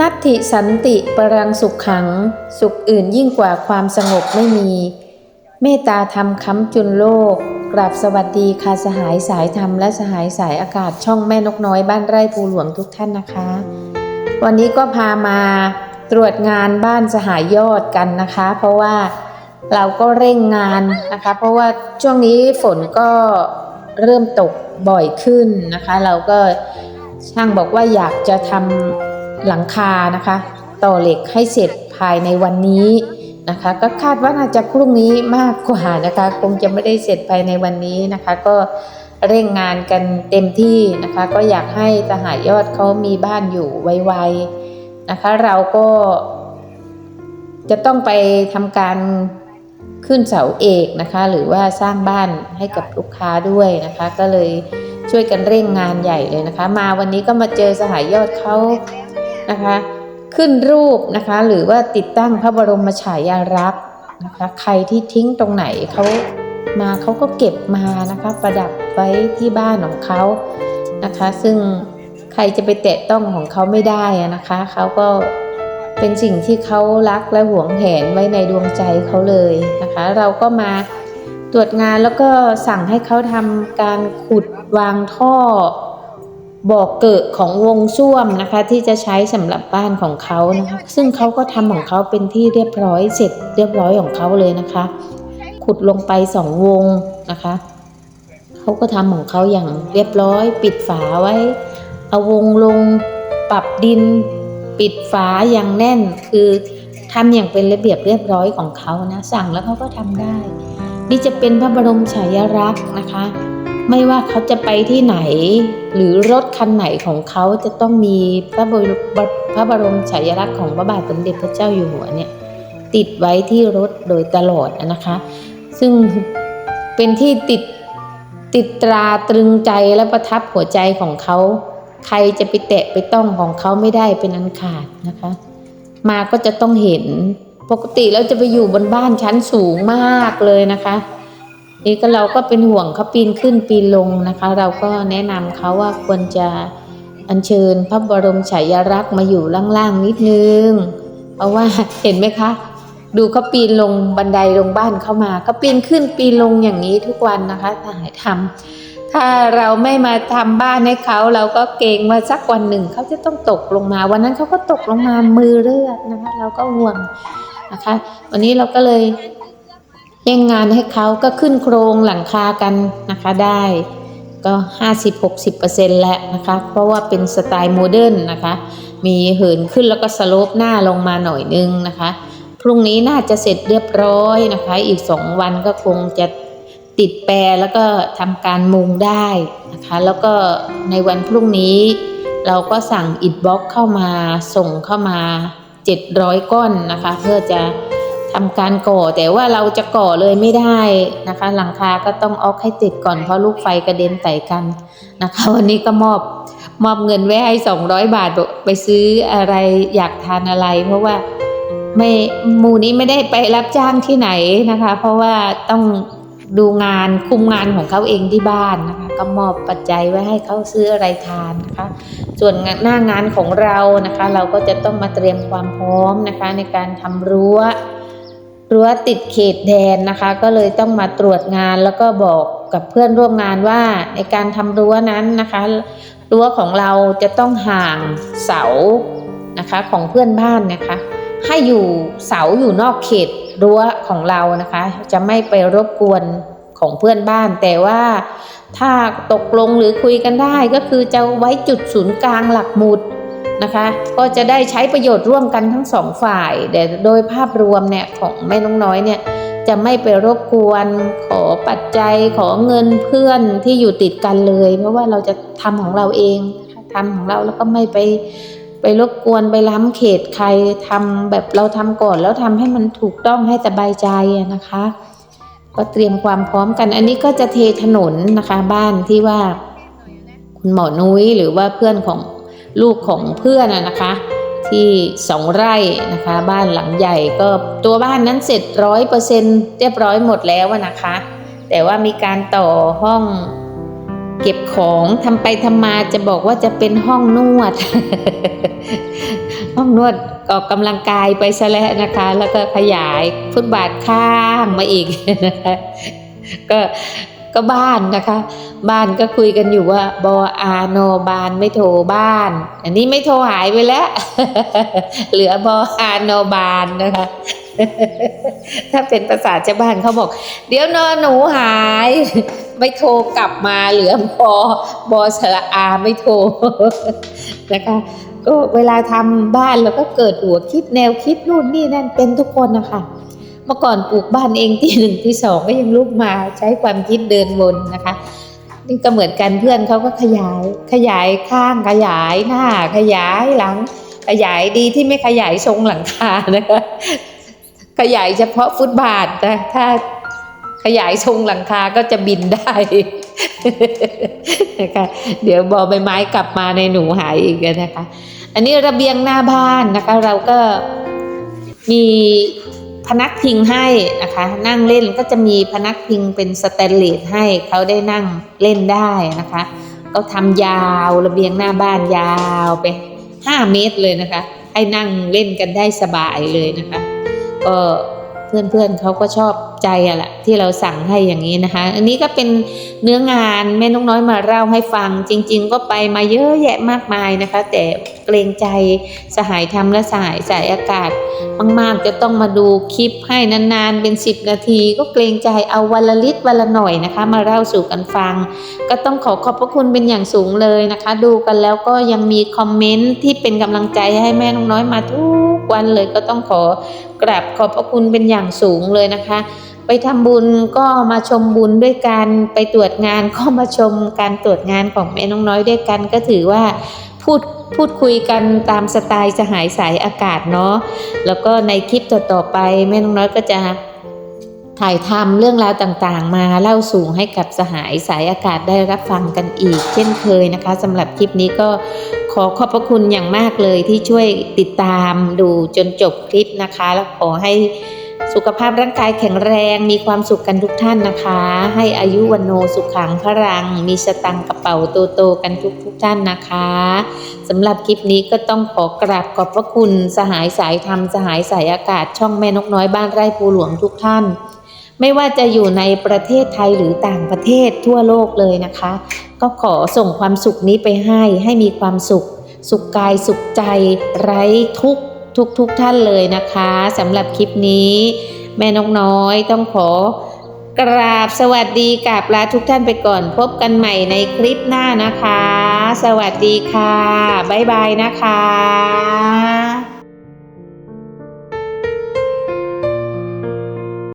นัตถิสันติปรังสุขขัง สุขอื่นยิ่งกว่าความสงบไม่มี เมตตาธรรมค้ำจุนโลก กราบสวัสดีค่ะสหายสายธรรมและสหายสายอากาศช่องแม่นกน้อยบ้านไร่ภูหลวงทุกท่านนะคะ วันนี้ก็พามาตรวจงานบ้านสหายยอดกันนะคะ เพราะว่าเราก็เร่งงานนะคะ เพราะว่าช่วงนี้ฝนก็เริ่มตกบ่อยขึ้นนะคะ เราก็ช่างบอกว่าอยากจะทำ หลังคานะคะ ต่อเหล็กให้เสร็จภายในวันนี้นะคะ ก็คาดว่าน่าจะพรุ่งนี้มากกว่านะคะ คงจะไม่ได้เสร็จภายในวันนี้นะคะ ก็เร่งงานกันเต็มที่นะคะ ก็อยากให้สหายยอดเขามีบ้านอยู่ไวๆนะคะ เราก็จะต้องไปทำการขึ้นเสาเอกนะคะ หรือว่าสร้างบ้านให้กับลูกค้าด้วยนะคะ ก็เลยช่วยกันเร่งงานใหญ่เลยนะคะ มาวันนี้ก็มาเจอสหายยอดเขา นะคะ ขึ้นรูปนะคะ หรือว่าติดตั้งพระบรมฉายาลักษณ์นะคะ ใครที่ทิ้งตรงไหนเขามาเขาก็เก็บมานะคะ ประดับไว้ที่บ้านของเขานะคะ ซึ่งใครจะไปแตะต้องของเขาไม่ได้นะคะเขาก็เป็นสิ่งที่เขารักและหวงแหนไว้ในดวงใจเขาเลยนะคะ เราก็มาตรวจงานแล้วก็สั่งให้เขาทำการขุดวางท่อ บ่อเกิดของวงส้วมนะคะ ที่จะใช้สำหรับบ้านของเขานะคะ ซึ่งเขาก็ทำของเขาเป็นที่เรียบร้อยเสร็จเรียบร้อยของเขาเลยนะคะ ขุดลงไปสองวงนะคะเขาก็ทำของเขาอย่างเรียบร้อย ปิดฝาไว้ เอาวงลงปรับดิน ปิดฝาอย่างแน่น คือทำอย่างเป็นระเบียบเรียบร้อยของเขานะสั่งแล้วเขาก็ทำได้ นี่จะเป็นพระบรมฉายาลักษณ์นะคะ ไม่ว่าเขาจะไปที่ไหน หรือรถคันไหนของเขาจะต้องมีพระบรมพระบรมฉายาลักษณ์ของพระบาทสมเด็จพระเจ้าอยู่หัวเนี่ยติดไว้ที่รถโดยตลอดนะคะ ซึ่งเป็นที่ติดติดตราตรึงใจและประทับหัวใจของเขา ใครจะไปแตะไปต้องของเขาไม่ได้เป็นอันขาดนะคะ มาก็จะต้องเห็นปกติแล้วจะไปอยู่บนบ้านชั้นสูงมากเลยนะคะ นี่ก็เราก็เป็นห่วงเขาปีนขึ้นปีนลงนะคะ เราก็แนะนำเขาว่าควรจะอัญเชิญพระบรมฉายาลักษณ์มาอยู่ล่างๆนิดนึง เพราะว่าเห็นไหมคะ ดูเขาปีนลงบันไดลงบ้านเข้ามาเขาปีนขึ้นปีนลงอย่างนี้ทุกวันนะคะถ้าให้ทำถ้าเราไม่มาทำบ้านให้เขาเราก็เกรงว่าสักวันหนึ่งเขาจะต้องตกลงมา วันนั้นเขาก็ตกลงมามือเลือดนะคะ เราก็ห่วงนะคะ วันนี้เราก็เลย เร่งงานให้เขาก็ขึ้นโครงหลังคากันนะคะได้ก็50-60%แล้วนะคะ เพราะว่าเป็นสไตล์โมเดิร์นนะคะ มีเหินขึ้นแล้วก็สโลปหน้าลงมาหน่อยนึงนะคะ พรุ่งนี้น่าจะเสร็จเรียบร้อยนะคะ อีกสองวันก็คงจะติดแปรแล้วก็ทำการมุงได้นะคะ แล้วก็ในวันพรุ่งนี้ เราก็สั่งอิฐบล็อกเข้ามาส่งเข้ามา 700 ก้อนนะคะ เพื่อจะ ทำการก่อแต่ว่าเราจะก่อเลยไม่ได้นะคะ หลังคาก็ต้องออกให้ติดก่อนเพราะลูกไฟกระเด็นใส่กันนะคะ วันนี้ก็มอบมอบเงินไว้ให้200 บาทบอกไปซื้ออะไรอยากทานอะไร เพราะว่าไม่หมู่นี้ไม่ได้ไปรับจ้างที่ไหนนะคะ เพราะว่าต้องดูงานคุมงานของเขาเองที่บ้านนะคะก็มอบปัจจัยไว้ให้เขาซื้ออะไรทานนะคะ ส่วนหน้างานของเรานะคะ เราก็จะต้องมาเตรียมความพร้อมนะคะ ในการทำรั้ว รั้วติดเขตแดนนะคะ ก็เลยต้องมาตรวจงานแล้วก็บอกกับเพื่อนร่วมงานว่าในการทำรั้วนั้นนะคะ รั้วของเราจะต้องห่างเสานะคะของเพื่อนบ้านนะคะ ให้อยู่เสาอยู่นอกเขตรั้วของเรานะคะ จะไม่ไปรบกวนของเพื่อนบ้าน แต่ว่าถ้าตกลงหรือคุยกันได้ก็คือจะไว้จุดศูนย์กลางหลักหมุด นะคะ ก็จะได้ใช้ประโยชน์ร่วมกันทั้งสองฝ่ายแต่โดยภาพรวมเนี่ยของแม่น้องน้อยเนี่ยจะไม่ไปรบกวนขอปัจจัยขอเงินเพื่อนที่อยู่ติดกันเลย เพราะว่าเราจะทำของเราเองทำของเราแล้วก็ไม่ไปไปรบกวนไปล้ำเขตใครทำแบบเราทำก่อนแล้วทำให้มันถูกต้องให้สบายใจนะคะ ก็เตรียมความพร้อมกัน อันนี้ก็จะเทถนนนะคะบ้านที่ว่าคุณหมอนุ้ยหรือว่าเพื่อนของ ลูกของเพื่อนนะคะ ที่สองไร่นะคะ บ้านหลังใหญ่ก็ตัวบ้านนั้นเสร็จร้อยเปอร์เซ็นเรียบร้อยหมดแล้วนะคะ แต่ว่ามีการต่อห้องเก็บของทำไปทำมาจะบอกว่าจะเป็นห้องนวด ห้องนวดออกกำลังกายไปซะแล้วนะคะ แล้วก็ขยายฟุตบาทข้างมาอีกนะคะก็ ก็บ้านนะคะ บ้านก็คุยกันอยู่ว่าบออาโนบานไม่โทรบ้าน อันนี้ไม่โทรหายไปแล้ว เหลือบออาโนบานนะคะ ถ้าเป็นภาษาชาวบ้านเขาบอก เดี๋ยวนอนหนูหาย ไม่โทรกลับมาเหลือบอบอสระอาไม่โทรนะคะก็เวลาทำบ้านแล้วก็เกิดหัวคิดแนวคิดนู่นนี่นั่นเป็นทุกคนนะคะ เมื่อก่อนปลูกบ้านเองที่หนึ่งที่สองก็ยังลุกมาใช้ความคิดเดินวนนะคะนี่ก็เหมือนกันเพื่อนเขาก็ขยาย ขยายข้างขยายหน้า ขยายหลัง ขยายดีที่ไม่ขยายทรงหลังคานะคะขยายเฉพาะฟุตบาทนะถ้าขยายทรงหลังคาก็จะบินได้นะคะเดี๋ยวบอใบไม้กลับมาในหนูหายอีกนะคะ อันนี้ระเบียงหน้าบ้านนะคะ เราก็มี พนักพิงให้นะคะ นั่งเล่นก็จะมีพนักพิงเป็นสแตนเลสให้เขาได้นั่งเล่นได้นะคะ ก็ทำยาวระเบียงหน้าบ้านยาวไป 5 เมตรเลยนะคะ ให้นั่งเล่นกันได้สบายเลยนะคะก็เพื่อนๆเขาก็ชอบ ใจอะแหละที่เราสั่งให้อย่างนี้นะคะ อันนี้ก็เป็นเนื้องานแม่นกน้อยมาเล่าให้ฟัง จริง ๆ ก็ไปมาเยอะแยะมากมายนะคะ แต่เกรงใจสหายธรรมและสหายสายอากาศ มากๆ จะต้องมาดูคลิปให้นานๆเป็น 10 นาที ก็เกรงใจเอาวันละลิตรวันละหน่อยนะคะ มาเล่าสู่กันฟัง ก็ต้องขอขอบพระคุณเป็นอย่างสูงเลยนะคะ ดูกันแล้วก็ยังมีคอมเมนต์ที่เป็นกำลังใจให้แม่นกน้อยมาทุกวันเลยก็ต้องขอกราบขอบพระคุณเป็นอย่างสูงเลยนะคะ ไปทำบุญก็มาชมบุญด้วยกันไปตรวจงานก็มาชมการตรวจงานของแม่น้องน้อยด้วยกัน ก็ถือว่าพูดพูดคุยกันตามสไตล์สหายสายอากาศเนาะแล้วก็ในคลิปต่อๆไปแม่น้องน้อยก็จะถ่ายทำเรื่องราวต่างๆ มาเล่าสู่ให้กับสหายสายอากาศได้รับฟังกันอีก เช่นเคยนะคะสำหรับคลิปนี้ก็ขอขอบพระคุณอย่างมากเลยที่ช่วยติดตามดูจนจบคลิปนะคะ แล้วขอให้ สุขภาพร่างกายแข็งแรงมีความสุขกันทุกท่านนะคะ ให้อายุวันโนสุขขังพรัง มีสตังกระเป๋าโตๆกันทุกทุกท่านนะคะสำหรับคลิปนี้ก็ต้องขอกราบขอบพระคุณสหายสายธรรมสหายสายอากาศช่องแม่นกน้อยบ้านไร่ภูหลวงทุกท่าน ไม่ว่าจะอยู่ในประเทศไทยหรือต่างประเทศทั่วโลกเลยนะคะ ก็ขอส่งความสุขนี้ไปให้ให้มีความสุข สุขกายสุขใจ ไร้ทุกข์ ทุกทุกๆท่านเลยนะคะสำหรับคลิปนี้ แม่นกน้อยต้องขอกราบสวัสดีกราบลาทุกท่านไปก่อนพบกันใหม่ในคลิปหน้านะคะ สวัสดีค่ะ บ๊ายบายนะคะ